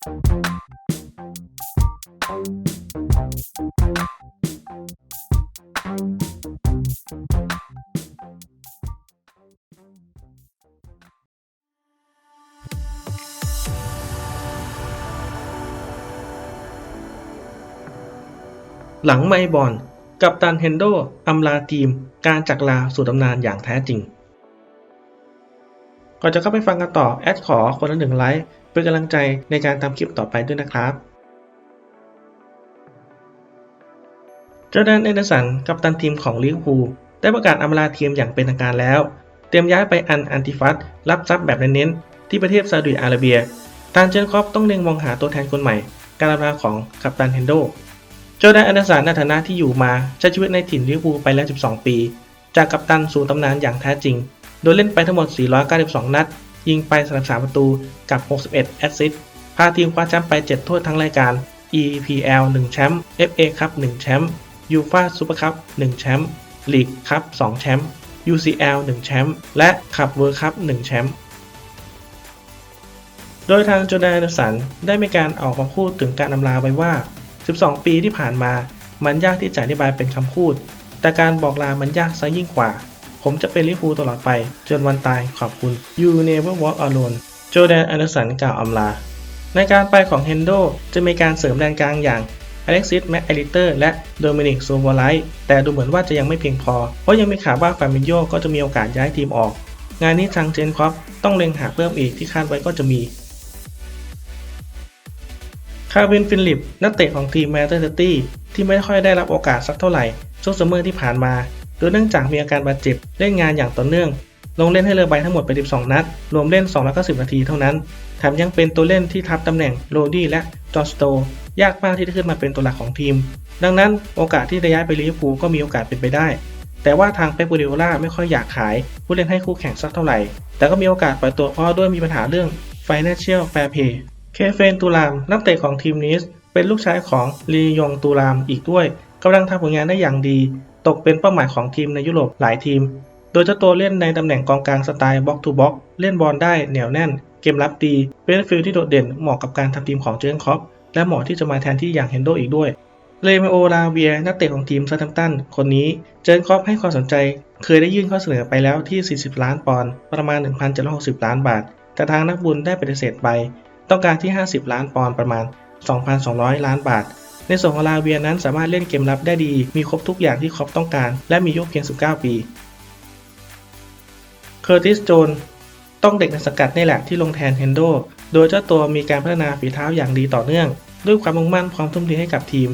หลังไมค์บอลกับตันเฮนโดอำลาทีมการจากลาสู่ตำนานอย่างแท้จริง ก่อนจะเข้าไปฟังกันต่อแอดขอคนละหนึ่งไลค์เป็นกำลังใจในการทำคลิปต่อไปด้วยนะครับจอร์แดนเอนเดอร์สันกัปตันทีมของลิเวอร์พูลได้ประกาศอำลาทีมอย่างเป็นทางการแล้ว เตรียมย้ายไปอันอันติฟัสรับทรัพย์แบบเน้นๆที่ประเทศซาอุดิอาระเบีย ทางเจนคอปต้องเล็งมองหาตัวแทนคนใหม่ การอำลาของกัปตันเฮนโดโจแดนอันเดอร์สันในฐานะที่อยู่มาใช้ชีวิตในถิ่นลิเวอร์พูลไปแล้ว 12 ปี จากกัปตันสู่ตำนานอย่างแท้จริง โดยเล่นไปทั้งหมด 492 นัด ยิงไป 33 ประตู กับ 61 แอสซิสต์พาทีมคว้าแชมป์ไป 7 ถ้วยทั้งรายการ EPL 1 แชมป์ FA คัพ1 แชมป์ยูฟาซูเปอร์คัพ1 แชมป์ ลีกคัพ2 แชมป์ UCL 1 แชมป์ และคัพเวิร์คัพ1 แชมป์โดยทางโจแดนอันเดอร์สันได้มีการออกมาพูดถึงการอำลาไว้ว่า 12 ปีที่ผ่านมา มันยากที่จะอธิบายเป็นคำพูด แต่การบอกลามันยากซะยิ่งกว่า ผมจะเป็นลิเวอร์พูตลอดไป จนวันตายขอบคุณ You never walk alone โจแดนอันเดอร์สันกล่าวอำลา ในการไปของเฮนโดจะมีการเสริมแดนกลางอย่างอเล็กซิสแมคอลิเตอร์และโดมินิกโซโวไลท์แต่ดูเหมือนว่าจะยังไม่เพียงพอ เพราะยังมีข่าวว่าฟามิโยก็จะมีโอกาสย้ายทีมออก งานนี้ทางเจนคอปต้องเล็งหาเพิ่มอีกที่คาดไว้ก็จะมีคาร์วินฟินลิป นักเตะของทีมแมนเชสเตอร์ตี้ที่ไม่ค่อยได้รับโอกาสสักเท่าไหร่ช่วงซัมเมอร์ที่ผ่านมา โดยเนื่องจากมีอาการบาดเจ็บเล่นงานอย่างต่อเนื่อง ลงเล่นให้เรือใบทั้งหมดไป12 นัด รวมเล่น 290 นาทีเท่านั้น แถมยังเป็นตัวเล่นที่ทับตำแหน่งโรดี้และจอร์สโต ยากมากที่จะขึ้นมาเป็นตัวหลักของทีม ดังนั้นโอกาสที่จะย้ายไปลิเวอร์พูลก็มีโอกาสเป็นไปได้ แต่ว่าทางเป๊ปกูดิโอล่าไม่ค่อยอยากขาย ผู้เล่นให้คู่แข่งสักเท่าไหร่ แต่ก็มีโอกาสปล่อยตัวเพราะด้วยมีปัญหาเรื่อง Financial Fair Play เคเฟนตูรามนักเตะของทีมนิสเป็นลูกชายของลียงตูรามอีกด้วยกำลังทำผลงานได้อย่างดี ตกเป็นเป้าหมายของทีมในยุโรปหลายทีม โดยเจ้าตัวเล่นในตำแหน่งกองกลางสไตล์บ็อกทูบ็อกเล่นบอลได้เหนียวแน่น เกมรับดีเป็นฟิลที่โดดเด่นเหมาะกับการทำทีมของเจอร์กนคล็อปและเหมาะที่จะมาแทนที่อย่างเฮนโดอีกด้วยเลเมโอลาเวียนักเตะของทีมซาทัมตันคนนี้เจอร์กนคล็อปให้ความสนใจ เคยได้ยื่นข้อเสนอไปแล้วที่ 40 ล้านปอนด์ประมาณ 1,760 ล้านบาท แต่ทางนักบุญได้ปฏิเสธไป ต้องการที่ 50 ล้านปอนด์ประมาณ 2,200 ล้านบาท ในส่วนของลาเวียนั้นสามารถเล่นเกมรับได้ดี มีครบทุกอย่างที่ครอปต้องการ และมีอายุเพียง 19 ปีเคอร์ติสโจนต้องเด็กในสกัดนี่แหละที่ลงแทนเฮนโด โดยเจ้าตัวมีการพัฒนาฝีเท้าอย่างดีต่อเนื่อง ด้วยความมุ่งมั่นพร้อมทุ่มเทให้กับทีม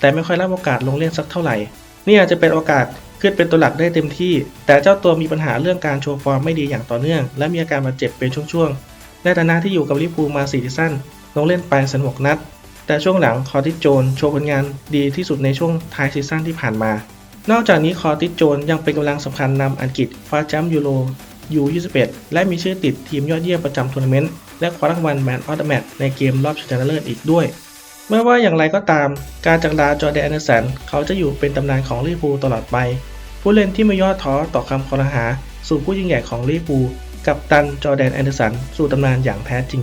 แต่ไม่ค่อยรับโอกาสลงเล่นสักเท่าไหร่ นี่อาจจะเป็นโอกาสขึ้นเป็นตัวหลักได้เต็มที่ แต่เจ้าตัวมีปัญหาเรื่องการโชว์ฟอร์มไม่ดีอย่างต่อเนื่อง และมีอาการบาดเจ็บเป็นช่วงๆในฐานะที่อยู่กับลิเวอร์พูมา4ซีซั่นลงเล่นไปสนุกนัด แต่ช่วงหลังคอร์ติสโจนโชว์ผลงานดีที่สุดในช่วงท้ายซีซั่นที่ผ่านมา นอกจากนี้คอร์ติสโจนยังเป็นกำลังสำคัญนำอังกฤษคว้าแชมป์ยูโร U21 และมีชื่อติดทีมยอดเยี่ยมประจำทัวร์นาเมนต์และคว้ารางวัลแมนออฟเดอะแมตช์ในเกมรอบชิงชนะเลิศอีกด้วยไม่ว่าอย่างไรก็ตาม การจากลาจอร์แดนแอนเดอร์สันเขาจะอยู่เป็นตำนานของลิเวอร์พูลตลอดไป ผู้เล่นที่ไม่ย่อท้อต่อคำคอรหา สู่ผู้ยิ่งใหญ่ของลิเวอร์พูลกับตันจอร์แดนแอนเดอร์สันสู่ตำนานอย่างแท้จริง